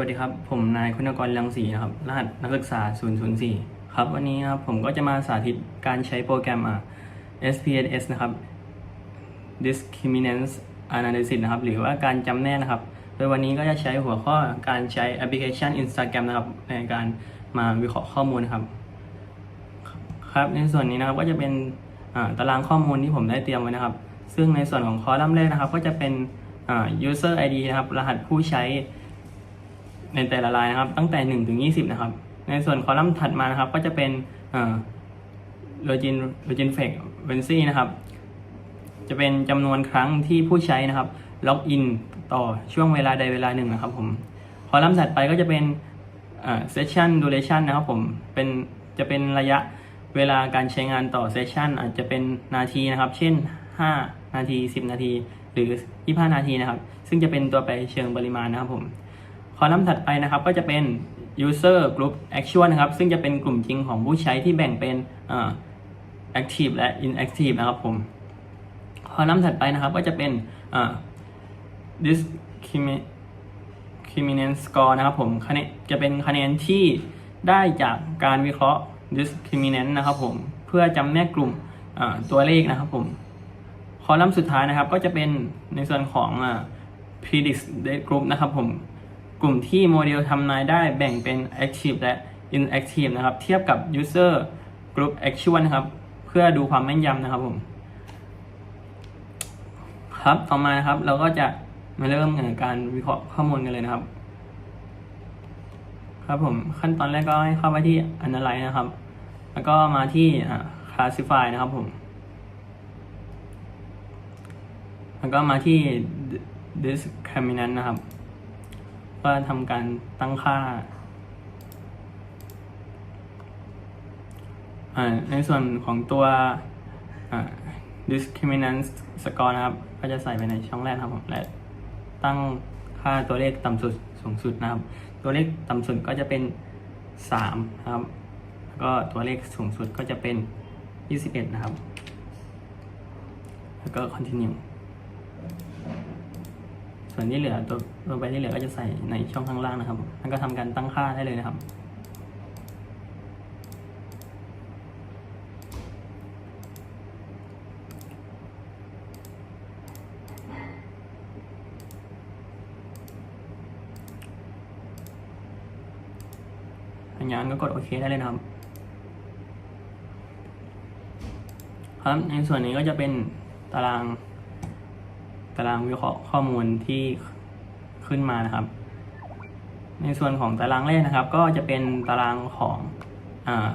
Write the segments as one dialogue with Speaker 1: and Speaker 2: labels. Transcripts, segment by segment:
Speaker 1: วัสดีครับ ผมนายคุณกรเรืองศรีนะครับ รหัสนักศึกษา 004 ครับ วันนี้ครับผมก็จะมาสาธิตการใช้โปรแกรมอะ SPSS นะครับ Discriminance Analysis นะครับ หรือว่าการจำแนกนะครับ โดยวันนี้ก็จะใช้หัวข้อการใช้แอปพลิเคชัน Instagram นะครับ ในการมาวิเคราะห์ข้อมูลครับ ครับ ในส่วนนี้นะครับก็จะเป็นตารางข้อมูลที่ผมได้เตรียมไว้นะครับ ซึ่งในส่วนของคอลัมน์แรกนะครับ ก็จะเป็น user ID นะครับ รหัสผู้ใช้ ในแต่ละรายนะครับ ตั้งแต่1ถึง20 นะครับ ในส่วนคอลัมน์ถัดมานะครับ ก็จะเป็นโลจินโลจินเฟกเวนซี่นะครับ จะเป็นจำนวนครั้งที่ผู้ใช้นะครับล็อกอินต่อช่วงเวลาใดเวลาหนึ่งนะครับผม คอลัมน์ถัดไปก็จะเป็นเซสชันดูเรชันนะครับผมเป็นจะเป็นระยะเวลาการใช้งานต่อเซสชันอาจจะเป็นนาทีนะครับ เช่น 5 นาที 10 นาที หรือ 25 นาทีนะครับ ซึ่งจะเป็นตัวไปเชิงปริมาณนะครับผม คอลัมน์ถัดไปนะครับก็จะเป็น user group actual นะครับ ซึ่งจะเป็นกลุ่มจริงของผู้ใช้ที่แบ่งเป็น active และ inactive นะครับผมคอลัมน์ถัดไปนะครับก็จะเป็น discriminant score นะครับผมคะแนนจะเป็นคะแนนที่ได้จากการวิเคราะห์ discriminant นะครับผมเพื่อจำแนกกลุ่มตัวเลขนะครับผมคอลัมน์สุดท้ายนะครับก็จะเป็นในส่วนของ predict group นะครับผม กลุ่มที่โมเดลทำนายได้แบ่งเป็น active และ inactive นะครับ เทียบกับ user group actual นะครับ เพื่อดูความแม่นยำนะครับผม ครับต่อมานะครับ เราก็จะมาเริ่มการวิเคราะห์ข้อมูลกันเลยนะครับ ครับผมขั้นตอนแรกก็ให้เข้าไปที่ analyze นะครับ แล้วก็มาที่ classify นะครับผม แล้วก็มาที่ discriminant นะครับ ก็ทำการตั้งค่า ในส่วนของตัว discriminant score นะครับ ก็จะใส่ไปในช่องแรกครับผมและตั้งค่าตัวเลขต่ำสุดสูงสุดนะครับ ตัวเลขต่ำสุดก็จะเป็น 3 นะครับ แล้วก็ตัวเลขสูงสุดก็จะเป็น 21 นะครับ แล้วก็ continue ส่วนที่เหลือตัวตัวไปที่เหลือก็จะใส่ในช่องข้างล่างนะครับแล้วก็ทำการตั้งค่าได้เลยนะครับอย่างนั้นก็กดโอเคได้เลยนะครับครับในส่วนนี้ก็จะเป็นตาราง ตารางวิเคราะห์ข้อมูลที่ขึ้นมานะครับ ในส่วนของตารางแรกนะครับ ก็จะเป็นตารางของอ่า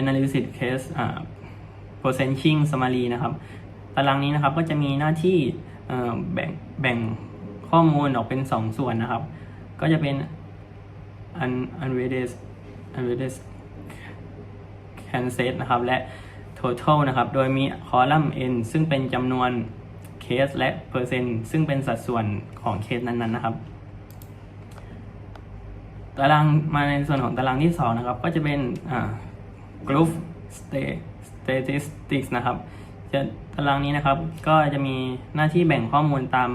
Speaker 1: analysis case อ่า processing summary นะครับ ตารางนี้นะครับก็จะมีหน้าที่อ่อแบ่งแบ่งข้อมูลออกเป็น 2 ส่วนนะครับ ก็จะเป็น un unweighted unweighted can set นะครับ และ total นะครับ โดยมีคอลัมน์ n ซึ่งเป็นจำนวน สและเปอร์เซ็นต์ซึ่งเป็นสัดส่วนของเคสนั้นๆนะครับ ตารางมาในส่วนของตารางที่2นะครับ ก็จะเป็นอ่า group sta- statistics นะครับจะตารางนี้นะครับ ก็จะมีหน้าที่แบ่งข้อมูลตาม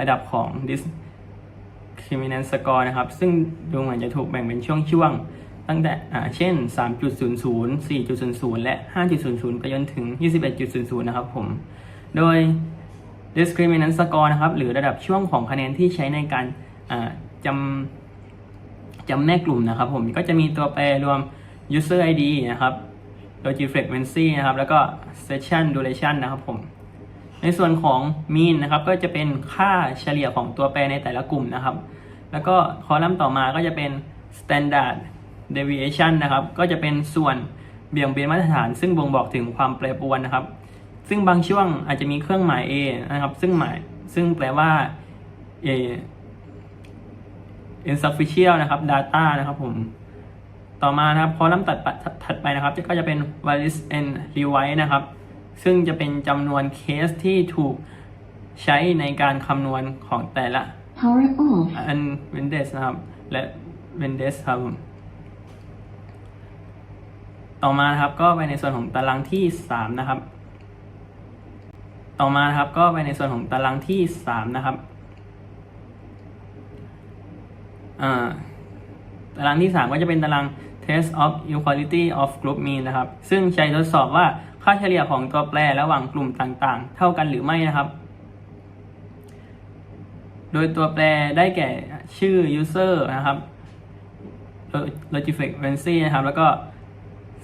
Speaker 1: ระดับของ discriminant score นะครับ ซึ่งดูเหมือนจะถูกแบ่งเป็นช่วงๆ ตั้งแต่อ่าเช่น 3.00 4.00 และ 5.00 ไปจนถึง 21.00 นะครับผม โดย discriminant score นะครับ หรือระดับช่วงของคะแนนที่ใช้ในการจำจำแนกกลุ่มนะครับ ผมก็จะมีตัวแปรรวม user ID นะครับ logi frequency นะครับ แล้วก็ session duration นะครับผม ในส่วนของ mean นะครับ ก็จะเป็นค่าเฉลี่ยของตัวแปรในแต่ละกลุ่มนะครับ แล้วก็คอลัมน์ต่อมาก็จะเป็น standard deviation นะครับ ก็จะเป็นส่วนเบี่ยงเบนมาตรฐาน ซึ่งบ่งบอกถึงความแปรปรวนนะครับ ซึ่งบางช่วงอาจจะมีเครื่องหมาย A นะครับ ซึ่งหมายซึ่งแปลว่า A insufficient นะครับ data นะครับผม ต่อมานะครับคอลัมน์ตัดไปถัดไปนะครับ ก็จะเป็น valid and revise นะครับ ซึ่งจะเป็นจำนวนเคสที่ถูกใช้ในการคำนวณของแต่ละ
Speaker 2: Power off.
Speaker 1: อันเวนเดสนะครับ และเวนเดสครับผมต่อมานะครับก็ไปในส่วนของตารางที่สามนะครับ ต่อมานะครับก็ไปในส่วนของตารางที่สามนะครับตารางที่ 3 ก็จะเป็นตาราง test of equality of group mean นะครับ ซึ่งใช้ทดสอบว่าค่าเฉลี่ยของตัวแปรระหว่างกลุ่มต่างๆ เท่ากันหรือไม่นะครับ โดยตัวแปรได้แก่ชื่อ user นะครับ logic frequency นะครับ แล้วก็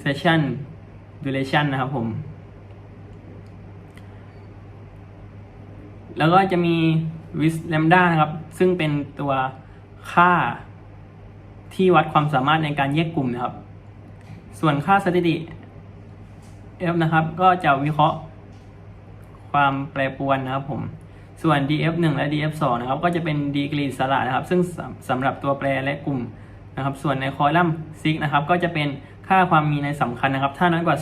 Speaker 1: session duration นะครับผม แล้วก็จะมี with lambda นะครับ ซึ่งเป็นตัวค่าที่วัดความสามารถในการแยกกลุ่มนะครับ ส่วนค่าสถิติ f นะครับ ก็จะวิเคราะห์ความแปรปรวนนะครับผม ส่วน df1 และ df2 นะครับ ก็จะเป็นดีกรีสละนะครับ ซึ่งสำสำหรับตัวแปรและกลุ่มนะครับ ส่วนในคอลัมน์ซิกนะครับ ก็จะเป็นค่าความมีในสำคัญนะครับ ถ้าน้อยกว่า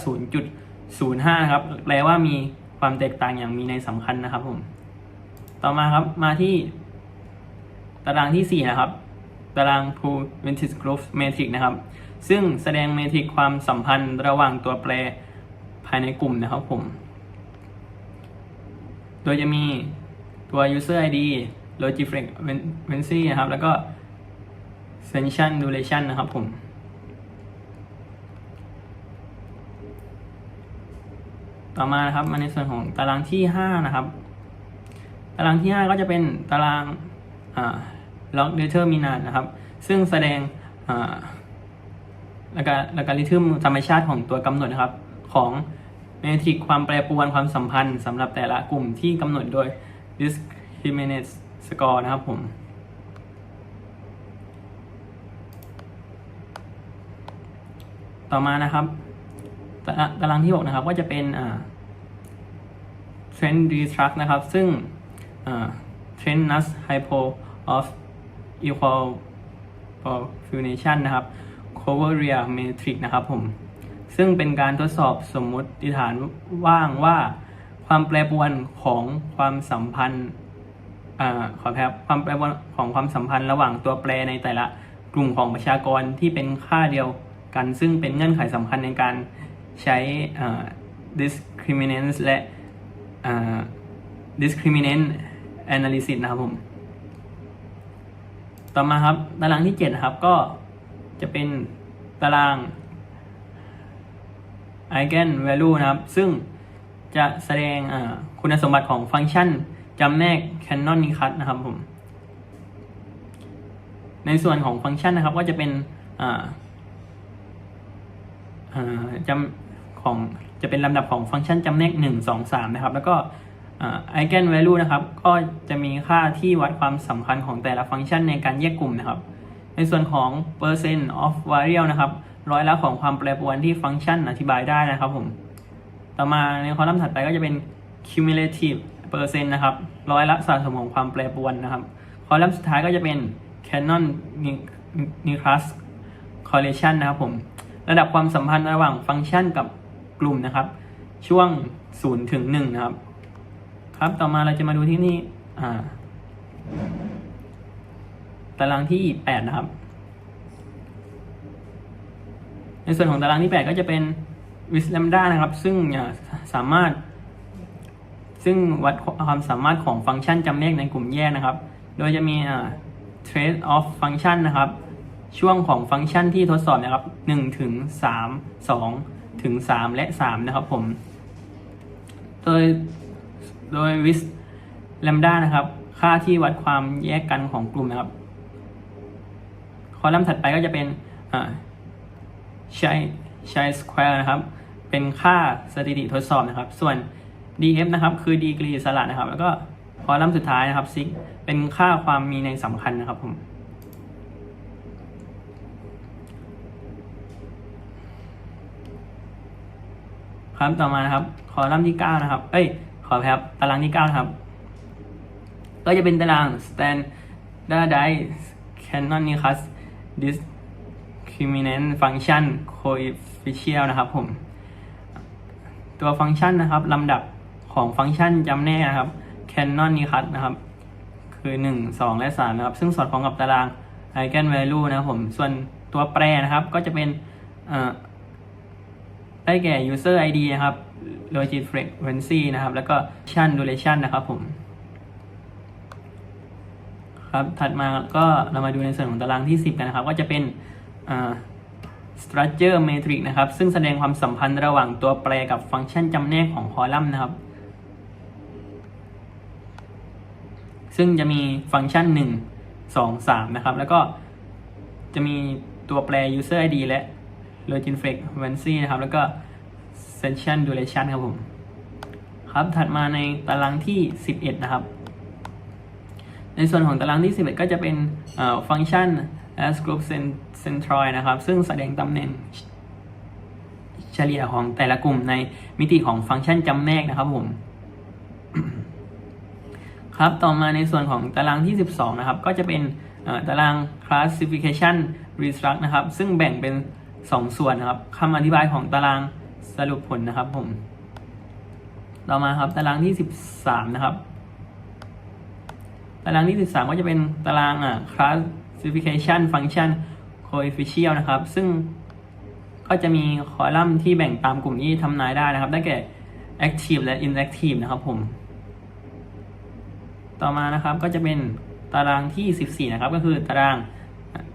Speaker 1: 0.05 นะครับ แปลว่ามีความแตกต่างอย่างมีในสำคัญนะครับผม ต่อมาครับมาที่ตารางที่ 4 นะครับ ตาราง Pull-Ventis Group Matrix นะครับ ซึ่งแสดงเมทริกความสัมพันธ์ระหว่างตัวแปรภายในกลุ่มนะครับผม โดยจะมีตัว user ID logic frequency นะครับ แล้วก็ session duration นะครับผม ต่อมานะครับมาในส่วนของตารางที่ 5 นะครับ ตารางที่ 5 ก็จะเป็นตารางอ่า log determinant นะครับ ซึ่งแสดงอ่าและการและการริทึมธรรมชาติของตัวกำหนดนะครับ ของเมทริกความแปรปรวนความสัมพันธ์สำหรับแต่ละกลุ่มที่กำหนดโดย discriminant score นะครับผมต่อมานะครับตารางที่ 6 นะครับก็จะเป็น trend restruct นะครับ ซึ่ง trend nus hypo of equal population นะครับ covariance matrix นะครับผม ซึ่งเป็นการทดสอบสมมติฐานว่างว่าความแปรปรวนของความสัมพันธ์อขอแพ้ความแปรปรวนของความสัมพันธ์ระหว่างตัวแปรในแต่ละกลุ่มของประชากรที่เป็นค่าเดียวกัน ซึ่งเป็นเงื่อนไขสำคัญในการใช้ discriminant และ discriminant analysis นะครับผม ต่อมาครับ ตารางที่7นะครับ ก็จะเป็นตาราง eigen value นะครับ ซึ่งจะแสดงคุณสมบัติของฟังก์ชันจำแนก canon n i c u t นะครับผม ในส่วนของฟังก์ชันนะครับ ก็จะเป็นจำของจะเป็นลำดับของฟังก์ชันจำแนก 1 2 3 นะครับ แล้วก็ ไอแกน value นะครับ ก็จะมีค่าที่วัดความสำคัญของแต่ละฟังก์ชันในการแยกกลุ่มนะครับ ในส่วนของ percent of variable นะครับ ร้อยละของความแปรปรวนที่ฟังก์ชันอธิบายได้นะครับผม ต่อมาในคอลัมน์ถัดไปก็จะเป็น cumulative percent นะครับ ร้อยละสะสมของความแปรปรวนนะครับ คอลัมน์สุดท้ายก็จะเป็น canon nicholas correlation นะครับผม ระดับความสัมพันธ์ระหว่างฟังก์ชันกับกลุ่มนะครับ ช่วง 0 ถึง 1 นะครับ ครับต่อมาเราจะมาดูที่นี่อ่า ตารางที่8นะครับ ในส่วนของตารางที่8ก็จะเป็น with lambda นะครับ ซึ่งสามารถ ซึ่งวัดความสามารถของฟังก์ชันจำแนกในกลุ่มแยกนะครับ โดยจะมี trace of function นะครับ ช่วงของฟังก์ชันที่ทดสอบนะครับ1ถึง3 2ถึง3และ3นะครับผม โดย โดย with lambda นะครับ ค่าที่วัดความแยกกันของกลุ่มนะครับ คอลัมน์ถัดไปก็จะเป็นใช้ใช้ square นะครับ เป็นค่าสถิติทดสอบนะครับ ส่วน df นะครับ คือดีกรีสละนะครับ แล้วก็คอลัมน์สุดท้ายนะครับ sig เป็นค่าความมีในสำคัญนะครับผมครับต่อมานะครับ คอลัมน์ที่ 9 นะครับ เอ้ย ขอครับ ตารางที่ 9 ครับ ก็จะเป็นตาราง standardized canonical discriminant function coefficient นะครับผม ตัวฟังก์ชันนะครับลำดับของฟังก์ชันจำแนกนะครับ canonical นะครับ คือ 1 2 และ 3 นะครับ ซึ่งสอดคล้องกับตาราง eigen value นะครับผม ส่วนตัวแปรนะครับก็จะเป็นได้แก่ user ID นะครับ logic frequency นะครับ แล้วก็ session duration นะครับผม ครับ ถัดมาก็เรามาดูในส่วนของตารางที่ 10 กันนะครับ ก็จะเป็นอ่า structure matrix นะครับ ซึ่งแสดงความสัมพันธ์ระหว่างตัวแปรกับฟังก์ชันจำแนกของคอลัมน์นะครับ ซึ่งจะมีฟังก์ชัน 1 2 3 นะครับ แล้วก็จะมีตัวแปร user id และ login frequency นะครับ แล้วก็ session duration ครับผม ครับถัดมาในตารางที่ 11 นะครับ ในส่วนของตารางที่ 11 ก็จะเป็นฟังก์ชัน as group centroid นะครับ ซึ่งแสดงตำแหน่งเฉลี่ยของแต่ละกลุ่มในมิติของฟังก์ชันจำแนกนะครับผม ครับต่อมาในส่วนของตารางที่ 12 นะครับ ก็จะเป็นตาราง classification restruct นะครับ ซึ่งแบ่งเป็น 2 ส่วนนะครับคำอธิบายของตาราง สรุปผลนะครับผม ต่อมาครับตารางที่13นะครับ ตารางที่13ก็จะเป็นตารางอะ classification function coefficient นะครับ ซึ่งก็จะมีคอลัมน์ที่แบ่งตามกลุ่มที่ทำนายได้นะครับ ได้แก่ active และ inactive นะครับผม ต่อมานะครับก็จะเป็นตารางที่ 14 นะครับ ก็คือตาราง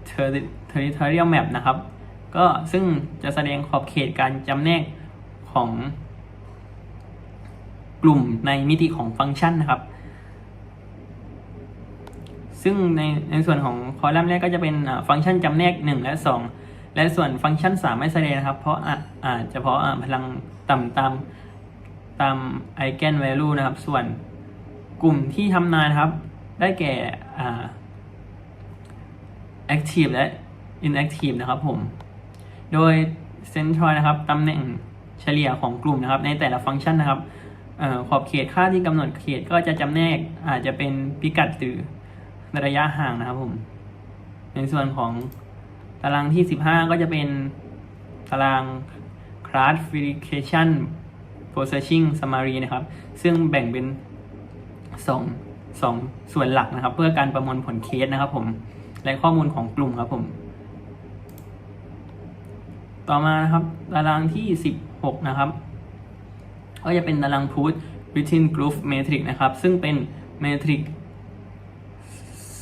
Speaker 1: Terri- territorial map นะครับ ก็ซึ่งจะแสดงขอบเขตการจำแนก ของกลุ่มในมิติของฟังก์ชันนะครับ ซึ่งในในส่วนของคอลัมน์แรกก็จะเป็นฟังก์ชันจำแนก 1 และ 2 และส่วนฟังก์ชัน 3 ไม่แสดงนะครับ เพราะอาจจะเพราะพลังต่ำตามตาม eigen value นะครับ ส่วนกลุ่มที่ทำนายนะครับ ได้แก่อ่า active และ inactive นะครับผม โดย centroid นะครับตำแหน่ง เฉลี่ยของกลุ่มนะครับในแต่ละฟังก์ชันนะครับออขอบเขตค่าที่กำหนดเขตก็จะจำแนกอาจจะเป็นพิกัดหรือระยะห่างนะครับผม ในส่วนของตารางที่ 15 ก็จะเป็นตาราง classification processing summary นะครับ ซึ่งแบ่งเป็นสองสองส่วนหลักนะครับ เพื่อการประมวลผลเคสนะครับผม และข้อมูลของกลุ่มครับผม ต่อมานะครับตารางที่ 16 นะครับ ก็จะเป็นตาราง put within group matrix นะครับ ซึ่งเป็นเมทริก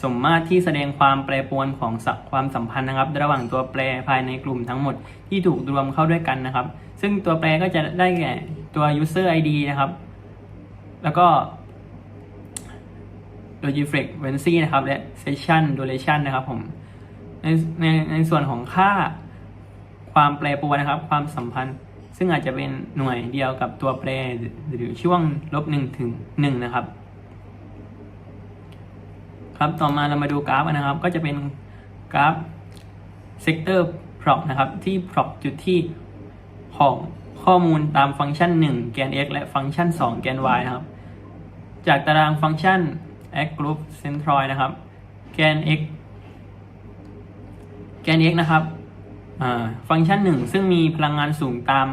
Speaker 1: สมมาตรที่แสดงความแปรปรวนของสัความสัมพันธ์นะครับ ระหว่างตัวแปรภายในกลุ่มทั้งหมดที่ถูกรวมเข้าด้วยกันนะครับ ซึ่งตัวแปรก็จะได้แก่ตัว user ID นะครับ แล้วก็ login frequency นะครับ และ session duration นะครับผม ในในในส่วนของค่า ความแปรปรวนนะครับ ความสัมพันธ์ ซึ่งอาจจะเป็นหน่วยเดียวกับตัวแปรหรือช่วงลบหนึ่งถึงหนึ่งนะครับ ครับต่อมาเรามาดูกราฟนะครับ ก็จะเป็นกราฟเซกเตอร์ prop นะครับ ที่ prop จุดที่ของข้อมูลตามฟังก์ชัน 1 แกน x และฟังก์ชัน 2 แกน y นะครับ จากตารางฟังก์ชัน x group centroid นะครับ แกน x แกน x นะครับ ฟังก์ชัน1ซึ่งมีพลังงานสูงตาม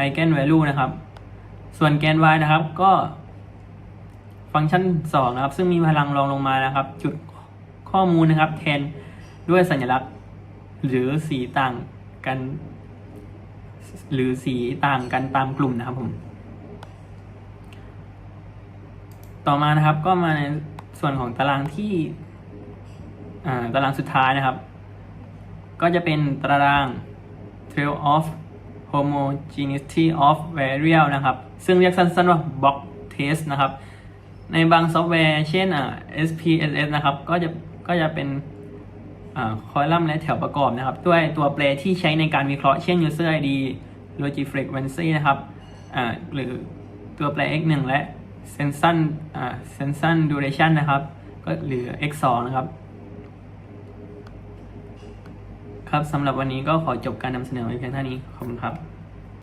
Speaker 1: eigen value นะครับ ส่วนแกน y นะครับ ก็ ฟังก์ชัน2นะครับ ซึ่งมีพลังรองลงมานะครับ จุดข้อมูลนะครับ แทนด้วยสัญลักษณ์ หรือสีต่างกัน หรือสีต่างกันตามกลุ่มนะครับผม ต่อมานะครับก็มาในส่วนของตารางที่ตารางสุดท้ายนะครับ ก็จะเป็นตาราง trail of homogeneity of variable นะครับ ซึ่งเรียกสั้นๆว่า box test นะครับ ในบางซอฟต์แวร์ เช่นอ่า SPSS นะครับ ก็จะก็จะเป็นอ่าคอลัมน์และแถวประกอบนะครับ ด้วยตัวแปรที่ใช้ในการวิเคราะห์ เช่น user ID logic frequency นะครับอ่าหรือตัวแปร x 1และ session อ่า session duration นะครับ ก็หรือ x 2นะครับ ครับสำหรับวันนี้ก็ขอจบการนำเสนอไว้เพียงเท่านี้ ขอบคุณครับ